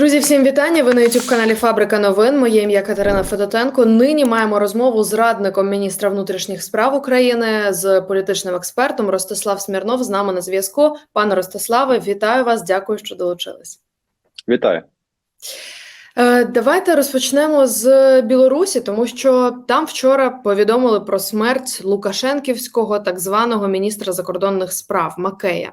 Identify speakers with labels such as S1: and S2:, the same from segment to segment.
S1: Друзі, всім вітання. Ви на youtube каналі Фабрика новин. Моє ім'я Катерина Федотенко. Нині маємо розмову з радником міністра внутрішніх справ України з політичним експертом Ростислав Смірнов. З нами на зв'язку. Пане Ростиславе, вітаю вас. Дякую, що долучились.
S2: Вітаю.
S1: Е, Давайте розпочнемо з Білорусі, тому що там вчора повідомили про смерть Лукашенківського так званого міністра закордонних справ Макея.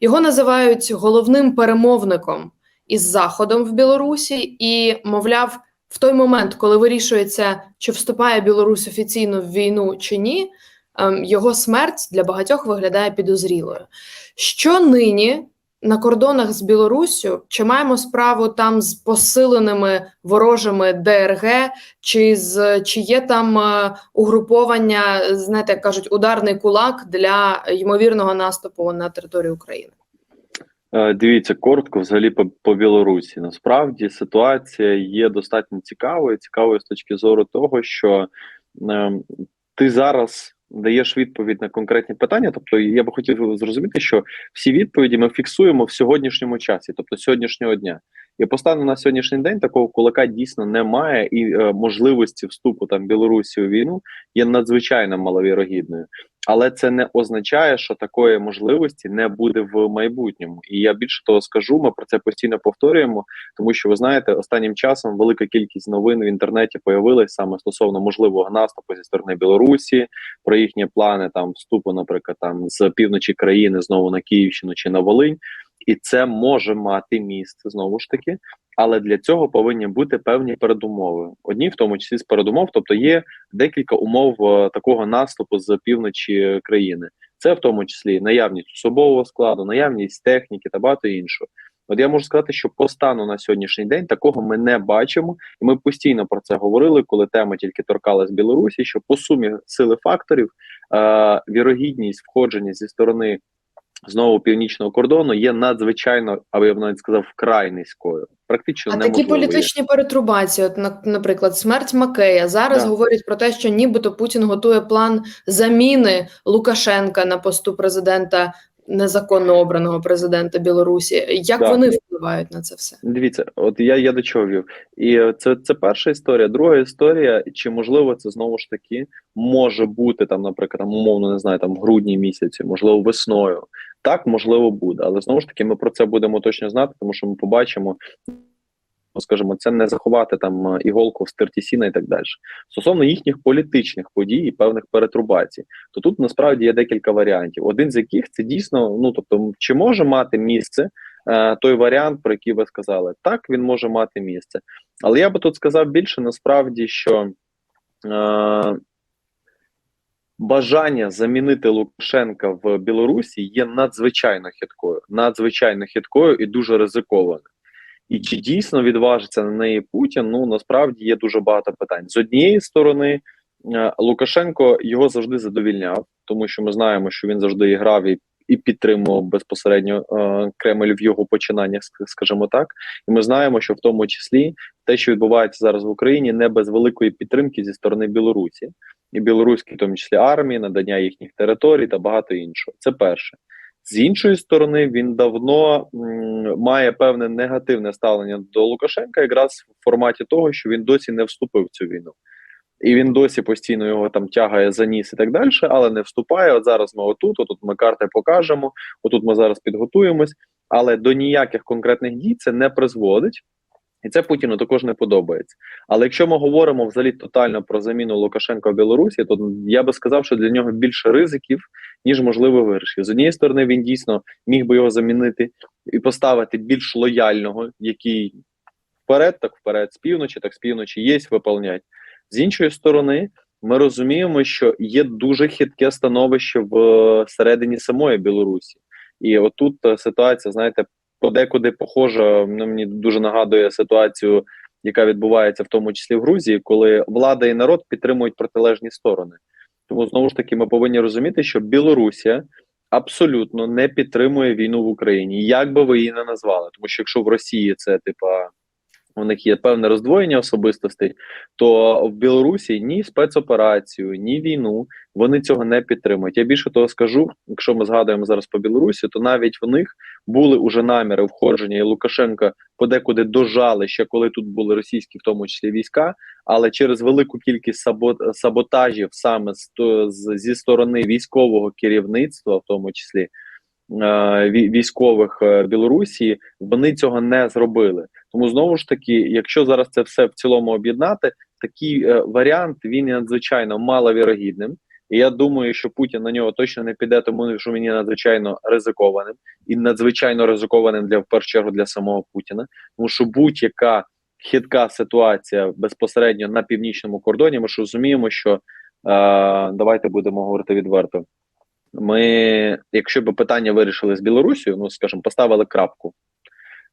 S1: Його називають головним перемовником із заходом в Білорусі, і мовляв, в той момент, коли вирішується, чи вступає Білорусь офіційно в війну чи ні, ем, його смерть для багатьох виглядає підозрілою. Що нині на кордонах з Білоруссю, чи маємо справу там з посиленими ворожими ДРГ, чи з чи є там е, угруповання, знаєте, як кажуть, ударний кулак для ймовірного наступу на територію України?
S2: Е, Дивіться коротко, взагалі по, по Білорусі. Насправді ситуація є достатньо цікавою. Цікавою з точки зору того, що е, ти зараз даєш відповідь на конкретні питання. Тобто, я би хотів зрозуміти, що всі відповіді ми фіксуємо в сьогоднішньому часі, тобто сьогоднішнього дня. І постану на сьогоднішній день такого кулака дійсно немає, і е, можливості вступу там Білорусі у війну є надзвичайно маловірогідною. Але це не означає, що такої можливості не буде в майбутньому. І я більше того скажу, ми про це постійно повторюємо, тому що ви знаєте, останнім часом велика кількість новин в інтернеті появилась саме стосовно можливого наступу зі сторони Білорусі, про їхні плани там вступу, наприклад, там з півночі країни знову на Київщину чи на Волинь. І це може мати місце знову ж таки, але для цього повинні бути певні передумови. Одні, в тому числі з передумов, тобто є декілька умов е, такого наступу з півночі країни. Це в тому числі наявність особового складу, наявність техніки та багато іншого. От я можу сказати, що по стану на сьогоднішній день такого ми не бачимо, і ми постійно про це говорили, коли тема тільки торкалась Білорусі. Що по сумі сили факторів е, вірогідність входження зі сторони знову північного кордону є надзвичайно, або я б навіть сказав, вкрай низькою. Практично
S1: А такі
S2: є.
S1: політичні перетрубації, от наприклад, смерть Макея зараз
S2: Да.
S1: говорять про те, що нібито Путін готує план заміни Лукашенка на посту президента незаконно обраного президента Білорусі. Як
S2: Да.
S1: вони впливають на це все?
S2: Дивіться, от я, я до чого вів. І це, це перша історія. Друга історія, чи можливо це знову ж таки може бути там, наприклад, там, умовно не знаю, там в грудні місяці, можливо, весною. Так, можливо, буде, але знову ж таки, ми про це будемо точно знати, тому що ми побачимо. Скажімо, це не заховати там е, іголку в стерті сіна і так далі. Стосовно їхніх політичних подій і певних перетрубацій, то тут насправді є декілька варіантів. Один з яких це дійсно, ну тобто, чи може мати місце е, той варіант, про який ви сказали, так він може мати місце. Але я би тут сказав більше насправді, що е, бажання замінити Лукашенка в Білорусі є надзвичайно хиткою, надзвичайно хиткою і дуже ризикованою. І чи дійсно відважиться на неї Путін? Ну насправді є дуже багато питань. З однієї сторони, е, Лукашенко його завжди задовільняв, тому що ми знаємо, що він завжди грав і, і підтримував безпосередньо е, Кремль в його починаннях, ск- скажімо так. І ми знаємо, що в тому числі те, що відбувається зараз в Україні, не без великої підтримки зі сторони Білорусі і білоруській, в тому числі армії, надання їхніх територій та багато іншого. Це перше. З іншої сторони, він давно м, має певне негативне ставлення до Лукашенка, якраз в форматі того, що він досі не вступив в цю війну. І він досі постійно його там тягає за ніс і так далі, але не вступає. От зараз ми отут, отут ми карти покажемо, отут ми зараз підготуємось, але до ніяких конкретних дій це не призводить. І це Путіну також не подобається. Але якщо ми говоримо взагалі тотально про заміну Лукашенка в Білорусі, то я би сказав, що для нього більше ризиків, ніж можливо вирішив. З однієї сторони, він дійсно міг би його замінити і поставити більш лояльного, який вперед, так вперед, з півночі, так з півночі є, виповнять. З іншої сторони, ми розуміємо, що є дуже хитке становище в е, середині самої Білорусі, і отут е, ситуація, знаєте, подекуди похожа. Ну, мені дуже нагадує ситуацію, яка відбувається в тому числі в Грузії, коли влада і народ підтримують протилежні сторони. Тому знову ж таки, ми повинні розуміти, що Білорусія абсолютно не підтримує війну в Україні, як би ви її не назвали, тому що якщо в Росії це типа. У них є певне роздвоєння особистостей, то в Білорусі ні спецоперацію, ні війну вони цього не підтримують. Я більше того скажу, якщо ми згадуємо зараз по Білорусі, то навіть в них були уже наміри входження, і Лукашенка подекуди дожали ще коли тут були російські, в тому числі війська. Але через велику кількість сабот, саботажів саме зі сторони військового керівництва, в тому числі військових е, Білорусі, вони цього не зробили. Тому знову ж таки, якщо зараз це все в цілому об'єднати, такий е, варіант він надзвичайно маловірогідним. І я думаю, що Путін на нього точно не піде, тому що є надзвичайно ризикованим і надзвичайно ризикованим для в першу чергу для самого Путіна, тому що будь-яка хитка ситуація безпосередньо на північному кордоні. Ми ж розуміємо, що е, давайте будемо говорити відверто. Ми, якщо б питання вирішили з Білорусією, ну скажімо, поставили крапку.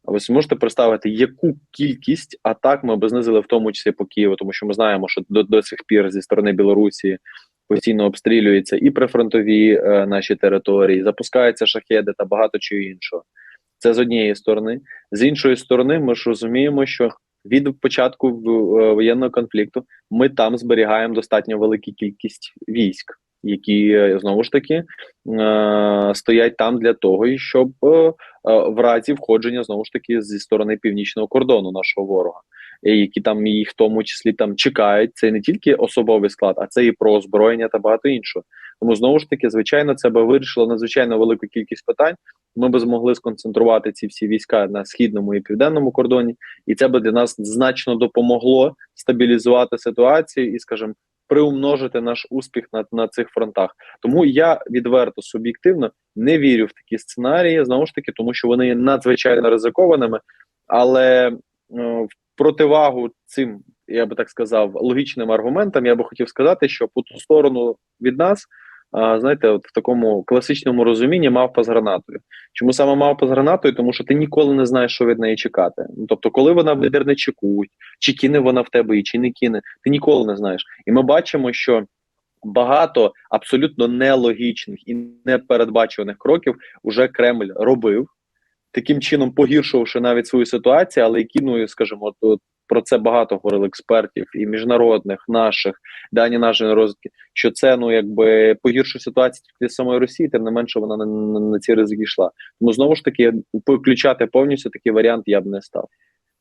S2: Ви можете представити, яку кількість атак ми б знизили, в тому числі по Києву, тому що ми знаємо, що до, до сих пір зі сторони Білорусі постійно обстрілюються і прифронтові е, наші території, запускаються шахеди та багато чого іншого. Це з однієї сторони. З іншої сторони, ми ж розуміємо, що від початку е, воєнного конфлікту ми там зберігаємо достатньо велику кількість військ, які е, знову ж таки е, стоять там для того, щоб е, в разі входження знову ж таки зі сторони північного кордону нашого ворога, які там їх в тому числі там чекають. Це не тільки особовий склад, а це і про озброєння та багато іншого. Тому знову ж таки, звичайно, це би вирішило надзвичайно велику кількість питань. Ми би змогли сконцентрувати ці всі війська на східному і південному кордоні, і це би для нас значно допомогло стабілізувати ситуацію і, скажімо, приумножити наш успіх на, на цих фронтах. Тому я відверто суб'єктивно не вірю в такі сценарії, знову ж таки, тому що вони є надзвичайно ризикованими, але е, в противагу цим, я би так сказав, логічним аргументам, я би хотів сказати, що по ту сторону від нас. Знаєте, от в такому класичному розумінні мавпа з гранатою. Чому саме мавпа з гранатою? Тому що ти ніколи не знаєш, що від неї чекати. Ну, тобто, коли вона вибірне чекуть, чи кине вона в тебе, і чи не кине, ти ніколи не знаєш. І ми бачимо, що багато абсолютно нелогічних і непередбачуваних кроків уже Кремль робив, таким чином погіршувавши навіть свою ситуацію, але ну скажімо, про це багато говорили експертів і міжнародних наших дані нашої розвідки, що це ну якби погіршує ситуацію для самої Росії, тим не менше вона на, на, на ці ризики йшла. Тому знову ж таки виключати повністю такий варіант я б не став.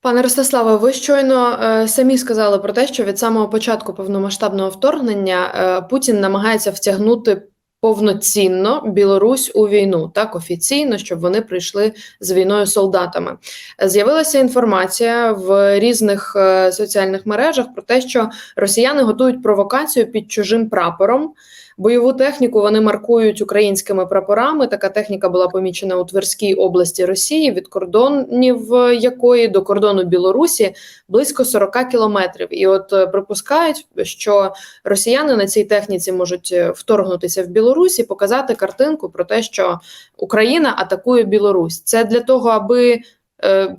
S1: Пане Ростиславе, ви щойно е, самі сказали про те, що від самого початку повномасштабного вторгнення е, Путін намагається втягнути повноцінно Білорусь у війну, так офіційно, щоб вони прийшли з війною солдатами. З'явилася інформація в різних е, соціальних мережах про те, що росіяни готують провокацію під чужим прапором. Бойову техніку вони маркують українськими прапорами. Така техніка була помічена у Тверській області Росії, від кордонів е, якої до кордону Білорусі близько 40 кілометрів. І от е, припускають, що росіяни на цій техніці можуть е, вторгнутися в Білорусь і показати картинку про те, що Україна атакує Білорусь. Це для того, аби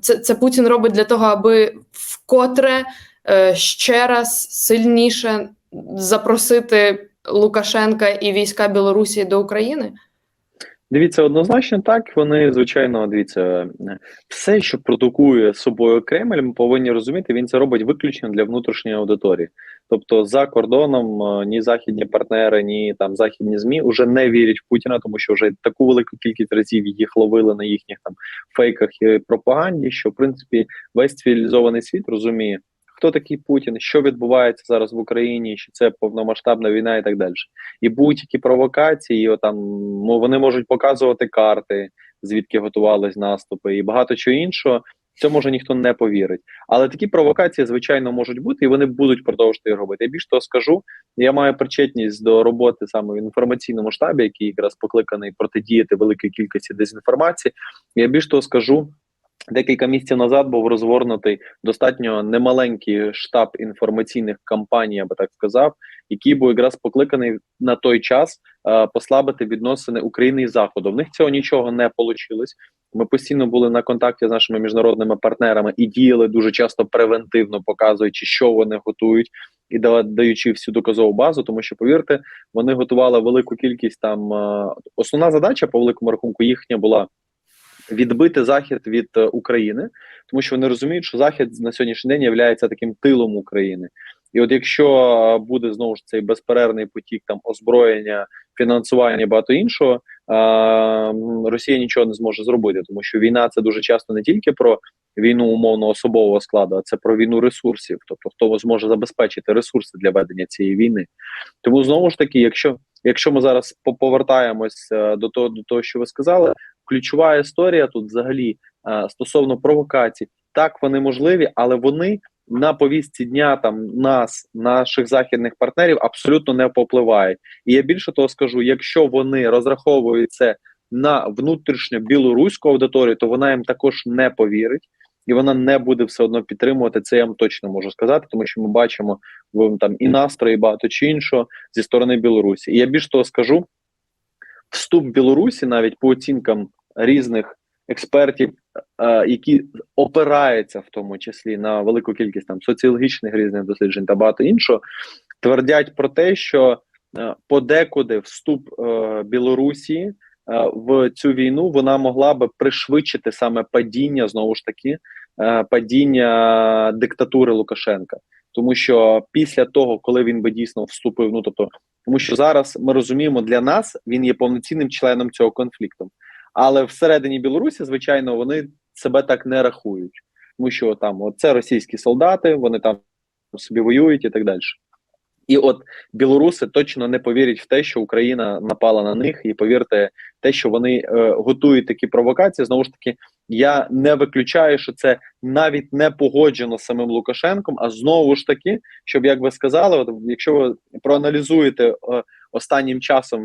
S1: це, це Путін робить для того, аби вкотре ще раз сильніше запросити Лукашенка і війська Білорусі до України?
S2: Дивіться, однозначно так. Вони, звичайно, дивіться, все, що продукує собою Кремль, ми повинні розуміти, він це робить виключно для внутрішньої аудиторії. Тобто, за кордоном е, ні західні партнери, ні там західні змі вже не вірять в Путіна, тому що вже таку велику кількість разів їх ловили на їхніх там фейках і пропаганді, що в принципі весь цивілізований світ розуміє. Хто такий Путін, що відбувається зараз в Україні, що це повномасштабна війна і так далі. І будь-які провокації, там ну, вони можуть показувати карти, звідки готувались наступи, і багато чого іншого. Цьому може ніхто не повірить. Але такі провокації, звичайно, можуть бути, і вони будуть продовжувати робити. Я більш того скажу, я маю причетність до роботи саме в інформаційному штабі, який якраз покликаний протидіяти великій кількості дезінформації. Я більш того скажу. Декілька місяців назад був розгорнутий достатньо немаленький штаб інформаційних кампаній, я би так сказав, який був якраз покликаний на той час е, послабити відносини України і Заходу. В них цього нічого не вийшло. Ми постійно були на контакті з нашими міжнародними партнерами і діяли дуже часто превентивно, показуючи, що вони готують, і да- даючи всю доказову базу, тому що повірте, вони готували велику кількість там. е, Основна задача по великому рахунку їхня була відбити захід від е, України, тому що вони розуміють, що захід на сьогоднішній день є таким тилом України, І от якщо е, буде знову ж цей безперервний потік там озброєння, фінансування і багато іншого, е, Росія нічого не зможе зробити, тому що війна це дуже часто не тільки про війну умовно особового складу, а це про війну ресурсів, тобто хто зможе забезпечити ресурси для ведення цієї війни. Тому знову ж таки, якщо якщо ми зараз по- повертаємось е, до того, до того, що ви сказали, ключова історія тут взагалі е, стосовно провокацій, так вони можливі, але вони на повістці дня там нас, наших західних партнерів, абсолютно не попливають. І я більше того скажу: якщо вони розраховують це на внутрішньо білоруську аудиторію, то вона їм також не повірить. І вона не буде все одно підтримувати це. Я вам точно можу сказати, тому що ми бачимо там і настрої, і багато чи іншого зі сторони Білорусі. І я більш того скажу: вступ Білорусі, навіть по оцінкам різних експертів, е, які опираються в тому числі на велику кількість там соціологічних різних досліджень та багато іншого, твердять про те, що е, подекуди вступ е, Білорусі в цю війну вона могла би пришвидшити саме падіння знову ж таки падіння диктатури Лукашенка. Тому що після того, коли він би дійсно вступив, ну тобто, тому що зараз ми розуміємо, для нас він є повноцінним членом цього конфлікту. Але всередині Білорусі, звичайно, вони себе так не рахують, тому що там це російські солдати, вони там собі воюють і так далі. І от білоруси точно не повірять в те, що Україна напала на них, і повірте, те, що вони е, готують такі провокації, знову ж таки, я не виключаю, що це навіть не погоджено з самим Лукашенком. А знову ж таки, щоб як ви сказали, от якщо ви проаналізуєте е, останнім часом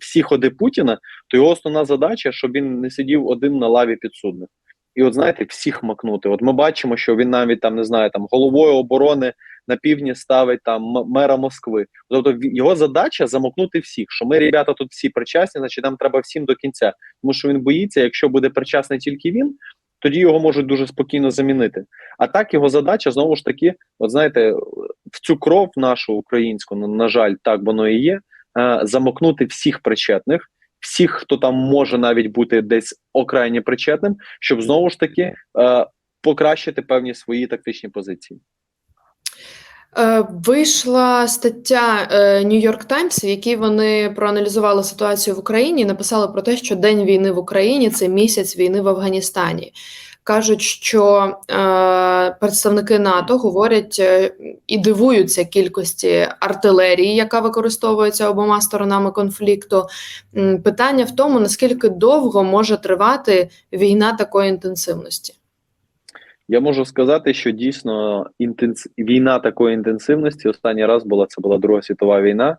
S2: всі ходи Путіна, то його основна задача, щоб він не сидів один на лаві підсудних. І от знаєте, всіх макнути. От ми бачимо, що він навіть там не знаю, там головою оборони на півдні ставить там мера Москви. Тобто його задача замокнути всіх. Що ми, ребята, тут всі причасні, значить нам треба всім до кінця. Тому що він боїться, якщо буде причасний тільки він, тоді його можуть дуже спокійно замінити. А так його задача знову ж таки, от знаєте, в цю кров нашу українську, на жаль, так воно і є. Е, Замокнути всіх причетних, всіх, хто там може навіть бути десь окрайні причетним, щоб знову ж таки е, покращити певні свої тактичні позиції.
S1: Е, Вийшла стаття York Times, в якій вони проаналізували ситуацію в Україні і написали про те, що День війни в Україні це місяць війни в Афганістані. Кажуть, що е, представники НАТО говорять е, і дивуються кількості артилерії, яка використовується обома сторонами конфлікту. Питання в тому, наскільки довго може тривати війна такої інтенсивності.
S2: Я можу сказати, що дійсно інтенс... війна такої інтенсивності останній раз була це була Друга світова війна.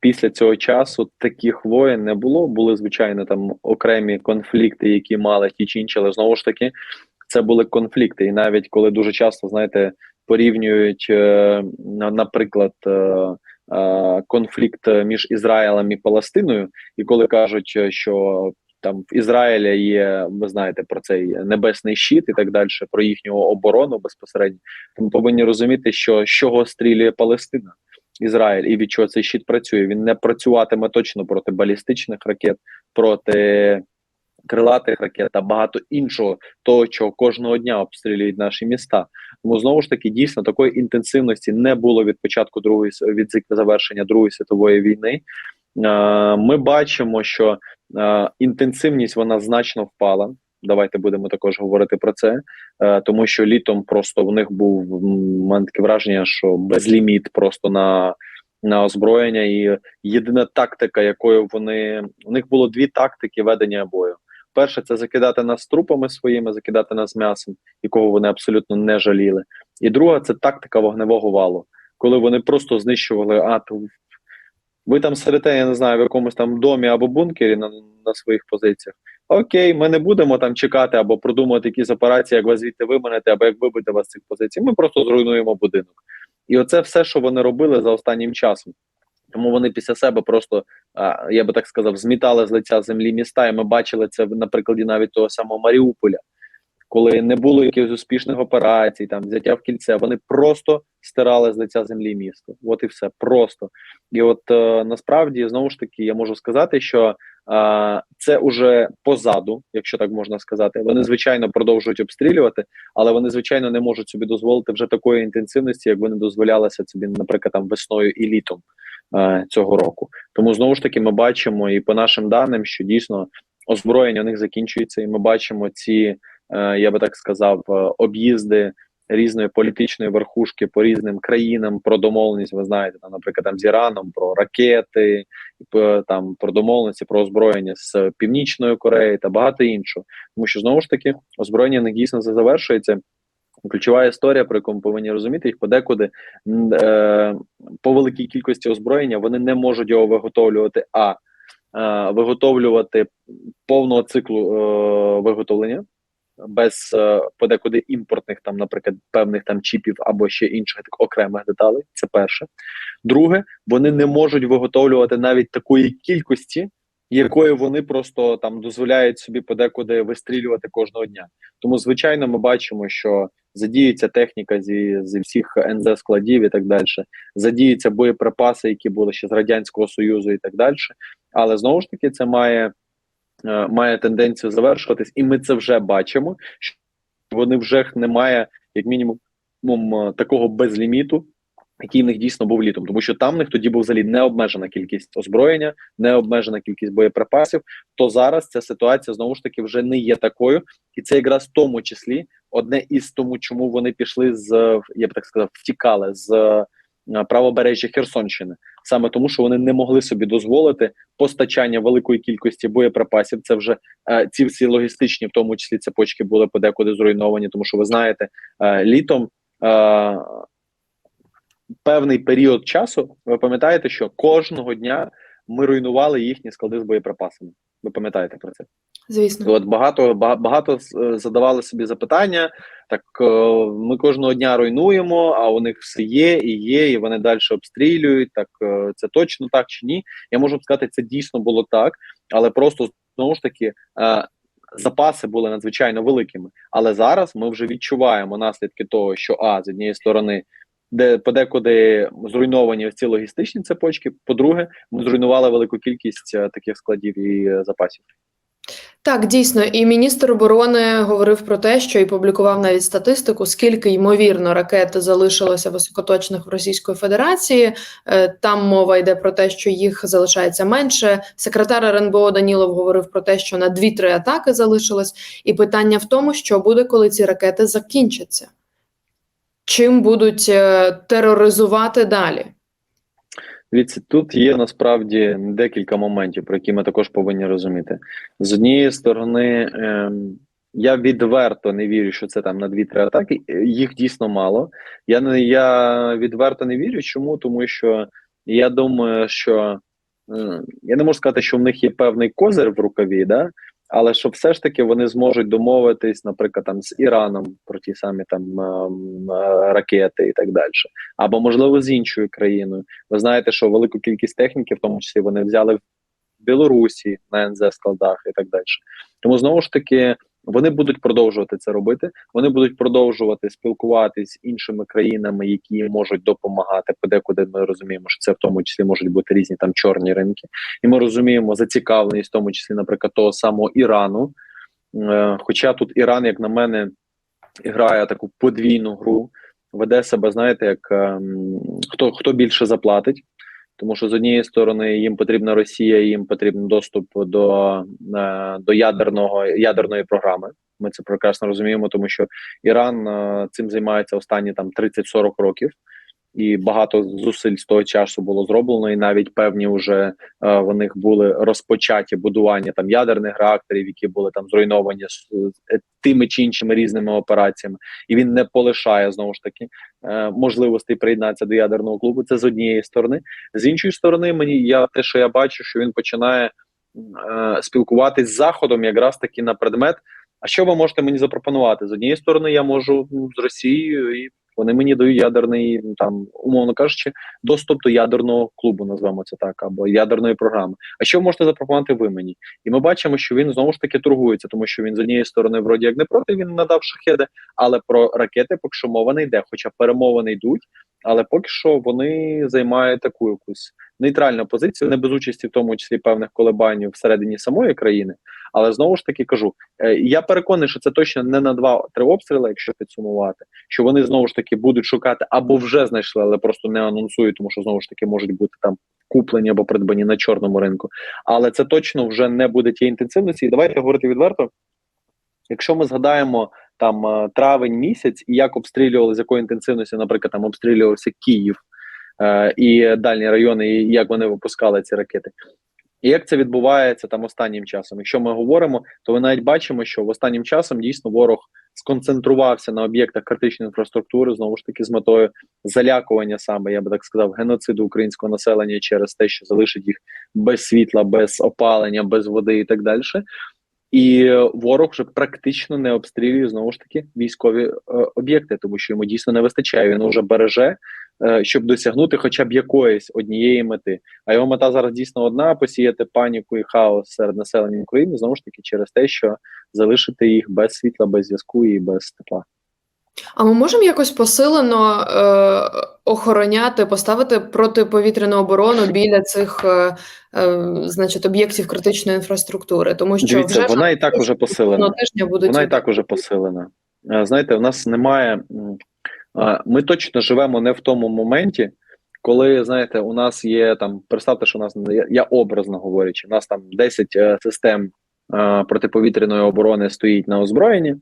S2: Після цього часу таких воєн не було. Були звичайно там окремі конфлікти, які мали ті чи інші, але знову ж таки це були конфлікти. І навіть коли дуже часто знаєте порівнюють, е, наприклад, е, е, конфлікт між Ізраїлем і Палестиною, і коли кажуть, що там в Ізраїлі є, ви знаєте про цей небесний щит і так далі, про їхню оборону безпосередньо. Ми повинні розуміти, що з чого стрілює Палестина, Ізраїль, і від чого цей щит працює. Він не працюватиме точно проти балістичних ракет, проти крилатих ракет та багато іншого, того, чого кожного дня обстрілюють наші міста. Тому знову ж таки дійсно такої інтенсивності не було від початку другої від завершення Другої світової війни. Ми бачимо, що інтенсивність вона значно впала. Давайте будемо також говорити про це, е, тому що літом просто в них був м, у мене таке враження, що безліміт просто на, на озброєння, і єдина тактика, якою вони у них було дві тактики ведення бою. Перше, це закидати нас трупами своїми, закидати нас м'ясом, якого вони абсолютно не жаліли. І друга це тактика вогневого валу, коли вони просто знищували а, то ви там сидите, я не знаю, в якомусь там домі або бункері на, на своїх позиціях. Окей, ми не будемо там чекати або продумувати якісь операції, як вас звідти виманити, або як вибити вас з цих позицій. Ми просто зруйнуємо будинок. І оце все, що вони робили за останнім часом. Тому вони після себе просто, я би так сказав, змітали з лиця землі міста. І ми бачили це на прикладі навіть того самого Маріуполя, коли не було якихось успішних операцій, там взяття в кільце. Вони просто стирали з лиця землі місто. От і все просто. І от е, насправді знову ж таки я можу сказати, що Це уже позаду, якщо так можна сказати. Вони звичайно продовжують обстрілювати, але вони звичайно не можуть собі дозволити вже такої інтенсивності, як вони дозволялися собі, наприклад, там весною і літом е, цього року. Тому знову ж таки ми бачимо і по нашим даним, що дійсно озброєння у них закінчується, і ми бачимо ці, е, я би так сказав, е, об'їзди різної політичної верхушки по різним країнам про домовленість. Ви знаєте, там, наприклад, там з Іраном про ракети, там про домовленості про озброєння з Північної Кореї та багато іншого. Тому що знову ж таки озброєння них дійсно завершується. Ключова історія, про яку ми повинні розуміти, їх подекуди е, по великій кількості озброєння вони не можуть його виготовлювати, а е, виготовлювати повного циклу е, виготовлення без е, подекуди імпортних, там, наприклад, певних там чіпів або ще інших так, окремих деталей. Це перше. Друге, вони не можуть виготовлювати навіть такої кількості, якої вони просто там дозволяють собі подекуди вистрілювати кожного дня. Тому, звичайно, ми бачимо, що задіюється техніка зі, зі всіх НЗ складів і так далі. Задіються боєприпаси, які були ще з радянського союзу, і так далі. Але знову ж таки, це має, має тенденцію завершуватись, і ми це вже бачимо. Що вони вже немає, як мінімум, такого безліміту. Який в них дійсно був літом, тому що там в них тоді був взагалі необмежена кількість озброєння, необмежена кількість боєприпасів. То зараз ця ситуація знову ж таки вже не є такою, і це якраз в тому числі одне із тому, чому вони пішли з я б так сказав, втікали з е, правобережжя Херсонщини, саме тому, що вони не могли собі дозволити постачання великої кількості боєприпасів. Це вже е, ці всі логістичні, в тому числі цепочки, були подекуди зруйновані, тому що ви знаєте, е, літом. Е, Певний період часу, ви пам'ятаєте, що кожного дня ми руйнували їхні склади з боєприпасами. Ви пам'ятаєте про це?
S1: Звісно,
S2: От багато багато е, задавали собі запитання. Так е, ми кожного дня руйнуємо, а у них все є і є, і вони далі обстрілюють. Так е, це точно так чи ні? Я можу сказати, це дійсно було так, але просто знову ж таки. Запаси були надзвичайно великими, але зараз ми вже відчуваємо наслідки того, що а з однієї сторони, де подекуди зруйновані ці логістичні цепочки. По-друге, ми зруйнували велику кількість таких складів і запасів.
S1: Так дійсно. І міністр оборони говорив про те, що і публікував навіть статистику, скільки ймовірно ракет залишилося високоточних в Російської Федерації. Е, Там мова йде про те, що їх залишається менше. Секретар РНБО Данілов говорив про те, що на 2-3 атаки залишилось, і питання в тому, що буде, коли ці ракети закінчаться. Чим будуть е, тероризувати далі?
S2: Дивіться, тут є насправді декілька моментів, про які ми також повинні розуміти. З однієї сторони, ем, я відверто не вірю, що це там на 2-3 атаки. Е, Їх дійсно мало. Я не я відверто не вірю. Чому? Тому що я думаю, що м, я не можу сказати, що в них є певний козир в рукаві, да? Але що все ж таки вони зможуть домовитись, наприклад, там з Іраном про ті самі там ем, е, ракети і так далі, або можливо з іншою країною. Ви знаєте, що велику кількість техніки, в тому числі, вони взяли в Білорусі на НЗ складах і так далі. Тому знову ж таки. Вони будуть продовжувати це робити. Вони будуть продовжувати спілкуватись з іншими країнами, які можуть допомагати. Подекуди ми розуміємо, що це в тому числі можуть бути різні там чорні ринки, і ми розуміємо зацікавленість, в тому числі, наприклад, того самого Ірану. Е, Хоча тут Іран, як на мене, грає таку подвійну гру, веде себе, знаєте, як ем, хто, хто більше заплатить. Тому що з однієї сторони їм потрібна Росія, їм потрібен доступ до, е, до ядерного ядерної програми. Ми це прекрасно розуміємо, тому що Іран е, цим займається останні там 30-40 років, і багато зусиль з того часу було зроблено, і навіть певні вже е, в них були розпочаті будування там ядерних реакторів, які були там зруйновані з, з тими чи іншими різними операціями, і він не полишає знову ж таки е, можливостей приєднатися до ядерного клубу. Це з однієї сторони. З іншої сторони, мені я те, що я бачу, що він починає е, спілкуватись з заходом, якраз таки на предмет. А що ви можете мені запропонувати? З однієї сторони, я можу з Росією і Вони мені дають ядерний, там, умовно кажучи, доступ до ядерного клубу, назвемо це так, або ядерної програми. А що ви можете запропонувати ви мені? І ми бачимо, що він знову ж таки торгується, тому що він з однієї сторони, вроді як не проти, він надав шахеди, але про ракети поки що мова не йде. Хоча перемовини йдуть, але поки що вони займають таку якусь нейтральну позицію, не без участі, в тому числі певних колебань всередині самої країни. Але знову ж таки кажу, е, я переконаний, що це точно не на два-три обстріли, якщо підсумувати, що вони знову ж таки будуть шукати або вже знайшли, але просто не анонсують, тому що знову ж таки можуть бути там куплені або придбані на чорному ринку. Але це точно вже не буде тієї інтенсивності. І давайте говорити відверто. Якщо ми згадаємо там е, травень місяць і як обстрілювали з якою інтенсивністю, наприклад, там обстрілювався Київ е, і дальні райони, і як вони випускали ці ракети. І як це відбувається там останнім часом? Якщо ми говоримо, то ми навіть бачимо, що в останнім часом дійсно ворог сконцентрувався на об'єктах критичної інфраструктури, знову ж таки, з метою залякування саме, я би так сказав, геноциду українського населення через те, що залишить їх без світла, без опалення, без води і так далі. І ворог вже практично не обстрілює знову ж таки військові е, об'єкти, тому що йому дійсно не вистачає. Він вже береже, е, щоб досягнути хоча б якоїсь однієї мети. А його мета зараз дійсно одна: посіяти паніку і хаос серед населення України знову ж таки через те, що залишити їх без світла, без зв'язку і без тепла.
S1: А ми можемо якось посилено е, охороняти, поставити протиповітряну оборону біля цих е, е, значить, об'єктів критичної інфраструктури, тому що
S2: Дивіться,
S1: вже
S2: вона і так уже посилена.
S1: тижня будуть
S2: Вона і так уже посилена. Е, Знаєте, у нас немає. Ми точно живемо не в тому моменті, коли знаєте, у нас є там. Представте, що у нас я, я образно говорячи, у нас там 10 е, систем е, протиповітряної оборони стоїть на озброєнні,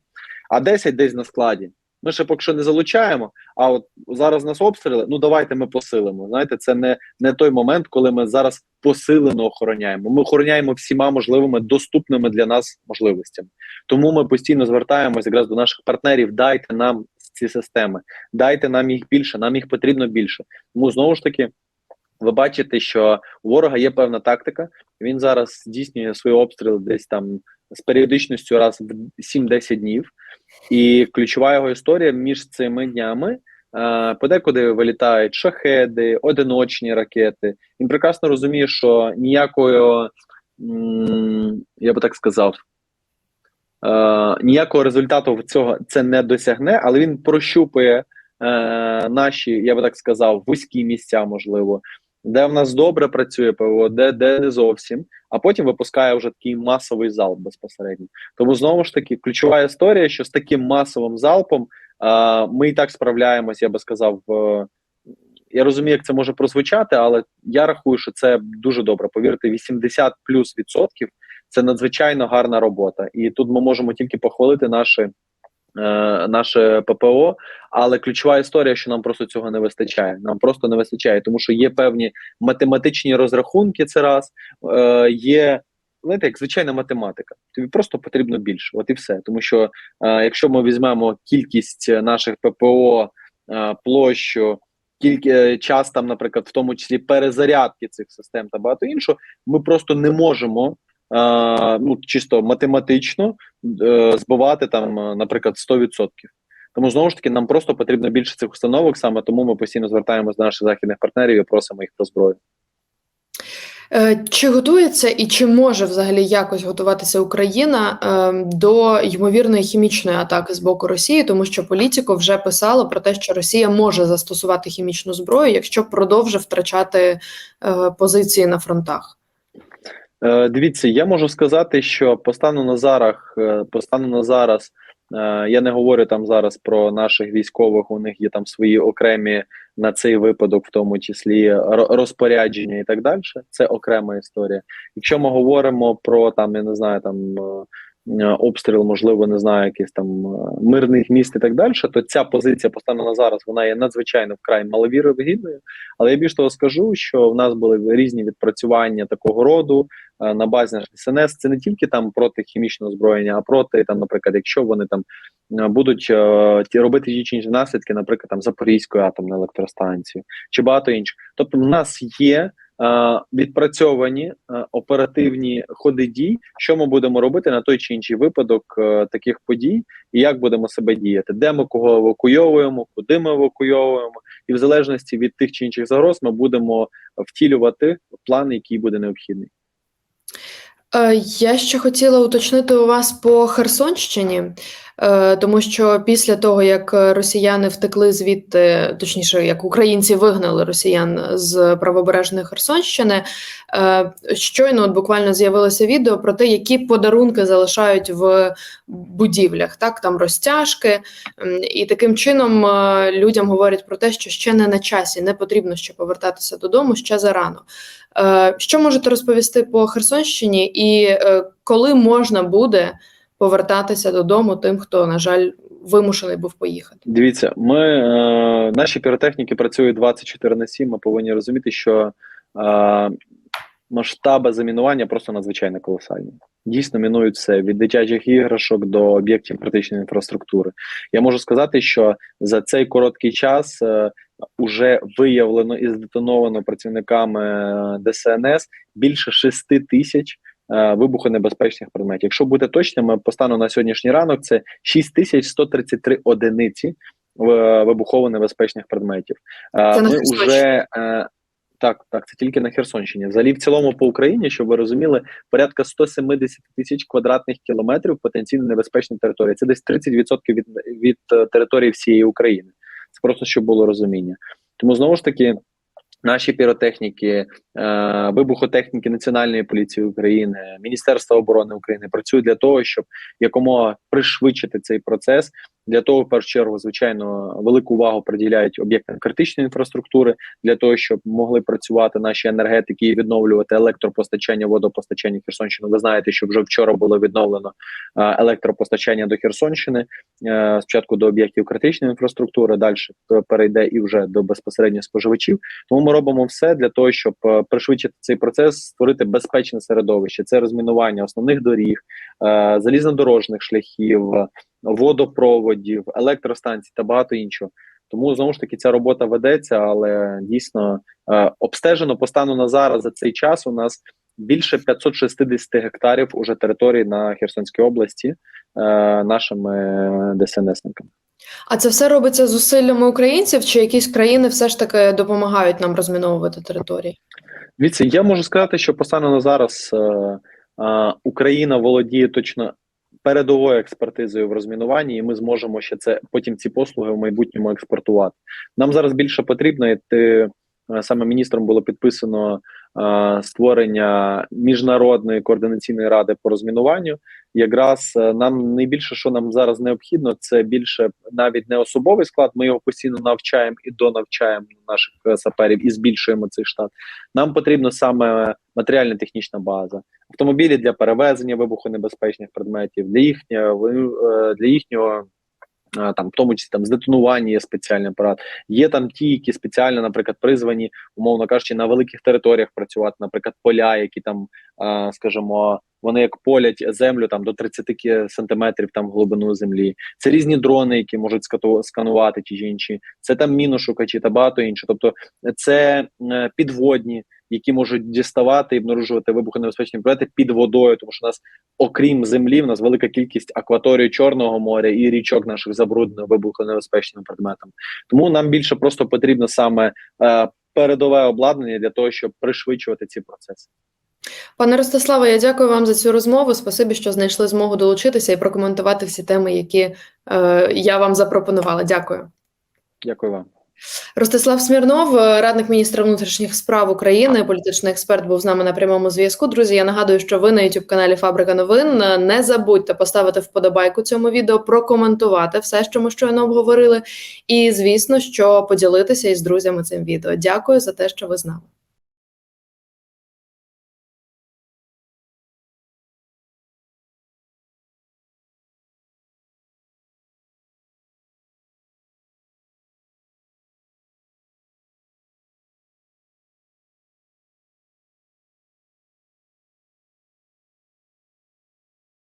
S2: а 10 десь на складі. Ми ще поки що не залучаємо. А от зараз нас обстріли. Ну давайте ми посилимо. Знаєте, це не, не той момент, коли ми зараз посилено охороняємо. Ми охороняємо всіма можливими доступними для нас можливостями. Тому ми постійно звертаємося якраз до наших партнерів. Дайте нам ці системи, дайте нам їх більше. Нам їх потрібно більше. Тому знову ж таки. Ви бачите, що у ворога є певна тактика. Він зараз здійснює свої обстріли десь там з періодичністю раз в 7-10 днів. І ключова його історія між цими днями е, подекуди вилітають шахеди, одиночні ракети. Він прекрасно розуміє, що ніякої, м, я би так сказав, е, ніякого результату в цього це не досягне, але він прощупує е, наші, я би так сказав, вузькі місця, можливо, де в нас добре працює ПВО, де, де не зовсім, а потім випускає вже такий масовий залп безпосередньо. Тому знову ж таки ключова історія, що з таким масовим залпом е, ми і так справляємось, я би сказав. В, я розумію, як це може прозвучати, але я рахую, що це дуже добре. Повірте, 80 плюс відсотків це надзвичайно гарна робота, і тут ми можемо тільки похвалити наше, е, наше ППО. Але ключова історія, що нам просто цього не вистачає. Нам просто не вистачає, тому що є певні математичні розрахунки. Це раз е, є. Знаєте, як звичайна математика, тобі просто потрібно більше, от і все. Тому що е, якщо ми візьмемо кількість наших ППО, е, площу, кілька е, час там, наприклад, в тому числі перезарядки цих систем та багато іншого, ми просто не можемо е, ну чисто математично е, збивати там, е, наприклад, 100%. Тому знову ж таки нам просто потрібно більше цих установок. Саме тому ми постійно звертаємося до наших західних партнерів і просимо їх про зброю.
S1: Е, Чи готується і чи може взагалі якось готуватися Україна е, до ймовірної хімічної атаки з боку Росії, тому що політико вже писало про те, що Росія може застосувати хімічну зброю, якщо продовжить втрачати е, позиції на фронтах?
S2: Е, дивіться, я можу сказати, що по стану на зараз, е, по стану на зараз, е, я не говорю там зараз про наших військових. У них є там свої окремі на цей випадок, в тому числі розпорядження і так далі. Це окрема історія. Якщо ми говоримо про там, я не знаю, там обстріл, можливо, не знаю, якийсь там е, мирних міст і так далі, то ця позиція по стану на зараз вона є надзвичайно вкрай маловірогідною. Але я більш того скажу, що в нас були різні відпрацювання такого роду е, на базі СНС. Це не тільки там проти хімічного озброєння, а проти там, наприклад, якщо вони там е, будуть е, робити ті чи інші наслідки, наприклад, там Запорізької атомної електростанції чи багато інших. Тобто, в нас є е, відпрацьовані е, оперативні ходи дій, що ми будемо робити на той чи інший випадок е, таких подій, і як будемо себе діяти, де ми кого евакуйовуємо, куди ми евакуйовуємо, і в залежності від тих чи інших загроз ми будемо втілювати план, який буде необхідний.
S1: Е, Я ще хотіла уточнити у вас по Херсонщині, е, тому що після того, як росіяни втекли звідти, точніше, як українці вигнали росіян з правобережної Херсонщини, е, щойно от буквально з'явилося відео про те, які подарунки залишають в будівлях. Так, там розтяжки, і таким чином е, людям говорять про те, що ще не на часі, не потрібно ще повертатися додому ще зарано. Е, Що можете розповісти по Херсонщині, і е, коли можна буде повертатися додому тим, хто, на жаль, вимушений був поїхати?
S2: Дивіться, ми е, наші піротехніки працюють 24 на 7, Ми повинні розуміти, що е, масштаби замінування просто надзвичайно колосальні. Дійсно, мінують все від дитячих іграшок до об'єктів критичної інфраструктури. Я можу сказати, що за цей короткий час е, уже виявлено і здетоновано працівниками е, ДСНС більше 6 тисяч вибухонебезпечних предметів. Якщо бути точними, по стану на сьогоднішній ранок це 6133 одиниці е, вибухово-небезпечних предметів. Е,
S1: Це
S2: Ми вже е, так, так, це тільки на Херсонщині. Взагалі, в цілому по Україні, щоб ви розуміли, порядка 170 тисяч квадратних кілометрів потенційно небезпечної території. Це десь 30% від, від е, території всієї України. Це просто щоб було розуміння. Тому знову ж таки. Наші піротехніки, е, вибухотехніки Національної поліції України, Міністерства оборони України працюють для того, щоб якомога пришвидшити цей процес. Для того, в першу чергу, звичайно, велику увагу приділяють об'єктам критичної інфраструктури для того, щоб могли працювати наші енергетики і відновлювати електропостачання, водопостачання Херсонщини. Ви знаєте, що вже вчора було відновлено е, електропостачання до Херсонщини. Е, спочатку до об'єктів критичної інфраструктури, далі перейде і вже до безпосередньо споживачів. Тому ми робимо все для того, щоб е, пришвидшити цей процес, створити безпечне середовище. Це розмінування основних доріг, залізнодорожних шляхів, водопроводів, електростанцій та багато іншого. Тому знову ж таки ця робота ведеться, але дійсно е, обстежено по стану на зараз за цей час. У нас більше 560 гектарів уже території на Херсонській області е, нашими ДСНСниками.
S1: А це все робиться зусиллями українців, чи якісь країни все ж таки допомагають нам розміновувати території?
S2: Дивіться, я можу сказати, що по стану на зараз е, е, Україна володіє точно передовою експертизою в розмінуванні, і ми зможемо ще це потім ці послуги в майбутньому експортувати. Нам зараз більше потрібно і ти е, саме міністром було підписано створення міжнародної координаційної ради по розмінуванню. Якраз е, нам найбільше, що нам зараз необхідно, це більше навіть не особовий склад. Ми його постійно навчаємо і донавчаємо наших е, саперів і збільшуємо цей штат. Нам потрібно саме матеріально-технічна база, автомобілі для перевезення вибухонебезпечних предметів, для їхнього е, для їхнього. Там, в тому числі там здетонування є спеціальний апарат. Є там ті, які спеціально, наприклад, призвані, умовно кажучи, на великих територіях працювати, наприклад, поля, які там, скажімо, вони як полять землю там до 30 сантиметрів там глибину землі. Це різні дрони, які можуть сканувати ті чи інші. Це там міношукачі та багато іншого. Тобто, це підводні, які можуть діставати і обнаружувати вибухонебезпечні предмети під водою, тому що у нас, окрім землі, в нас велика кількість акваторії Чорного моря і річок наших забруднених вибухонебезпечними предметами. Тому нам більше просто потрібно саме е, передове обладнання для того, щоб пришвидшувати ці процеси.
S1: Пане Ростиславе, я дякую вам за цю розмову. Спасибі, що знайшли змогу долучитися і прокоментувати всі теми, які е, я вам запропонувала. Дякую.
S2: Дякую вам.
S1: Ростислав Смірнов, е, радник міністра внутрішніх справ України, політичний експерт, був з нами на прямому зв'язку. Друзі, я нагадую, що ви на youtube каналі Фабрика новин. Е, Не забудьте поставити вподобайку цьому відео, прокоментувати все, що ми щойно обговорили. І звісно, що поділитися із друзями цим відео. Дякую за те, що ви з нами.